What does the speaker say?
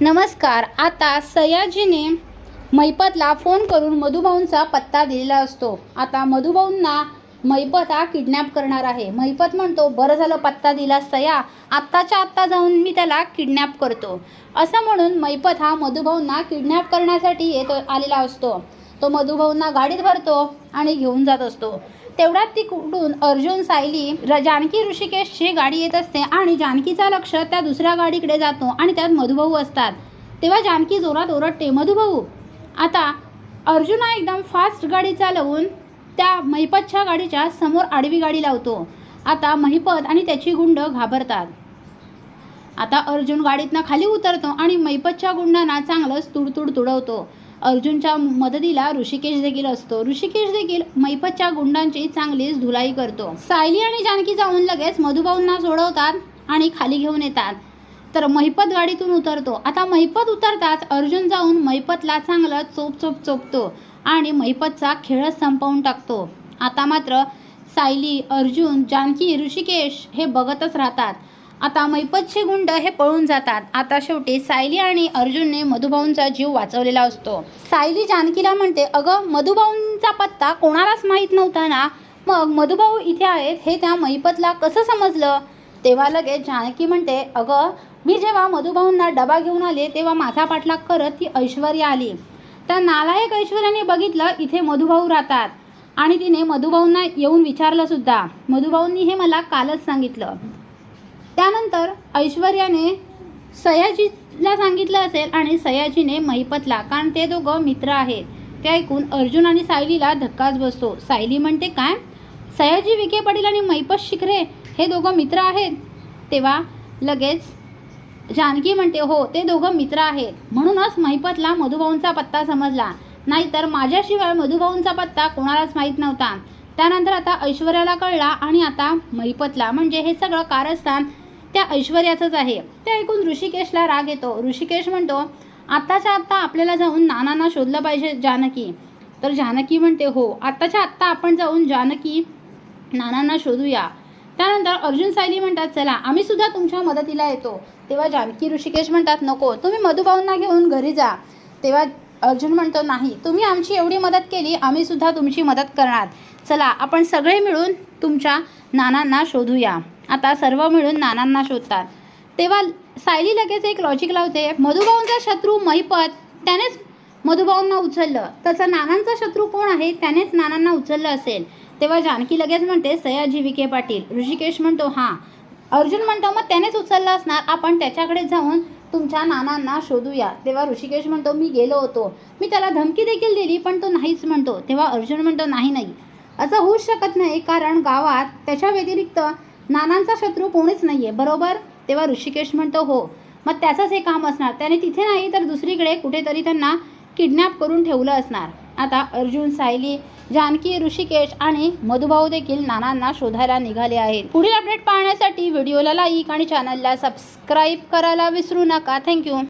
नमस्कार आता सयाजीने मैपतला फोन करून मधुभाऊंचा पत्ता दिलेला असतो. आता मधुभाऊंना मैपत हा किडनॅप करणार आहे. मैपत म्हणतो बरं झालं पत्ता दिला सया आत्ताच्या आत्ता जाऊन मी त्याला किडनॅप करतो. असं म्हणून मैपत हा मधुभाऊंना किडनॅप करण्यासाठी येतो आलेला असतो. तो मधुभाऊंना गाडीत भरतो आणि घेऊन जात असतो. तेवढ्यात ती कुठून अर्जुन सायली र जानकी ऋषिकेशची गाडी येत असते आणि जानकीचा लक्ष त्या दुसऱ्या गाडीकडे जातो आणि त्यात मधुभाऊ असतात. तेव्हा जानकी जोरात ओरडते मधुभाऊ आता अर्जुन हा एकदम फास्ट गाडी चालवून त्या महिपतच्या गाडीच्या समोर आडवी गाडी लावतो. आता महिपत आणि त्याची गुंड घाबरतात. आता अर्जुन गाडीतनं खाली उतरतो आणि मैपतच्या गुंडांना चांगलंच तुडतुड तुडवतो. अर्जुनच्या मदतीला ऋषिकेश देखील असतो. ऋषिकेश देखील मैपतच्या गुंडांची चांगलीच धुलाई करतो. सायली आणि जानकी जाऊन लगेच मधुभाऊंना सोडवतात आणि खाली घेऊन येतात. तर महिपत गाडीतून उतरतो. आता महिपत उतरताच अर्जुन जाऊन महिपतला चांगलं चोप चोप चोपतो आणि महिपतचा खेळच संपवून टाकतो. आता मात्र सायली अर्जुन जानकी ऋषिकेश हे बघतच राहतात. आता मैपतचे गुंड हे पळून जातात. आता शेवटी सायली आणि अर्जुनने मधुभाऊंचा जीव वाचवलेला असतो. सायली जानकीला म्हणते अगं मधुभाऊंचा पत्ता कोणालाच माहीत नव्हता ना? मग मधुभाऊ इथे आहेत हे त्या मैपतला कसं समजलं? तेव्हा लगेच जानकी म्हणते अगं मी जेव्हा मधुभाऊंना डबा घेऊन आले तेव्हा माझा पाठलाग करत ती ऐश्वर्या आली. त्या नालायक ऐश्वर्याने बघितलं इथे मधुभाऊ राहतात. आणि तिने मधुभाऊंना येऊन विचारलं सुद्धा. मधुभाऊंनी हे मला कालच सांगितलं. त्यानंतर ऐश्वर्याने सयाजीला सांगितलं असेल आणि सयाजीने महिपतला कारण ते दोघं मित्र आहेत. ते ऐकून अर्जुन आणि सायलीला धक्काच बसतो. सायली म्हणते काय? सयाजी विखे पाटील आणि महिपत शिखरे हे दोघं मित्र आहेत? तेव्हा लगेच जानकी म्हणते हो ते दोघं मित्र आहेत. म्हणूनच महिपतला मधुभाऊंचा पत्ता समजला. नाहीतर माझ्याशिवाय मधुभाऊंचा पत्ता कोणालाच माहीत नव्हता. त्यानंतर आता ऐश्वर्याला कळला आणि आता महिपतला म्हणजे हे सगळं कारस्थान त्या ऐश्वर्याचंच आहे. ते ऐकून ऋषिकेशला राग येतो. ऋषिकेश म्हणतो आत्ताच्या आत्ता आपल्याला जाऊन नानांना शोधलं पाहिजे जानकी. तर जानकी म्हणते हो आत्ताच्या आत्ता आपण जाऊन जानकी नानांना शोधूया. त्यानंतर अर्जुन सायली म्हणतात चला आम्ही सुद्धा तुमच्या मदतीला येतो. तेव्हा जानकी ऋषिकेश म्हणतात नको तुम्ही मधुभाऊंना घेऊन घरी जा. तेव्हा अर्जुन म्हणतो नाही तुम्ही आमची एवढी मदत केली आम्ही सुद्धा तुमची मदत करणार. चला आपण सगळे मिळून तुमच्या नानांना शोधूया. आता सर्व मिळून नानांना शोधतात. तेव्हा सायली लगेच एक लॉजिक लावते मधुभाऊंचा शत्रू महिपत त्यानेच मधुभाऊंना उचललं. तसं नानांचा शत्रू कोण आहे त्यानेच नानांना उचललं असेल. तेव्हा जानकी लगेच म्हणते सयाजी विखे पाटील. ऋषिकेश म्हणतो हां. अर्जुन म्हणतो मग त्यानेच उचललं असणार. आपण त्याच्याकडे जाऊन तुमच्या नानांना शोधूया. तेव्हा ऋषिकेश म्हणतो मी गेलो होतो. मी त्याला धमकी देखील दिली पण तो नाहीच म्हणतो. तेव्हा अर्जुन म्हणतो नाही नाही. असं होऊच शकत नाही कारण गावात त्याच्या व्यतिरिक्त नानांचा शत्रू कोणीच नाही आहे बरोबर? तेव्हा ऋषिकेश म्हणतो हो. मग त्याचंच हे काम असणार. त्याने तिथे नाही तर दुसरीकडे कुठेतरी त्यांना किडनॅप करून ठेवलं असणार. आता अर्जुन सायली जानकी ऋषिकेश आणि मधुभाऊ देखील नानांना शोधायला निघाले आहेत. पुढील अपडेट पाहण्यासाठी व्हिडिओला लाईक आणि चॅनलला सबस्क्राईब करायला विसरू नका. थँक्यू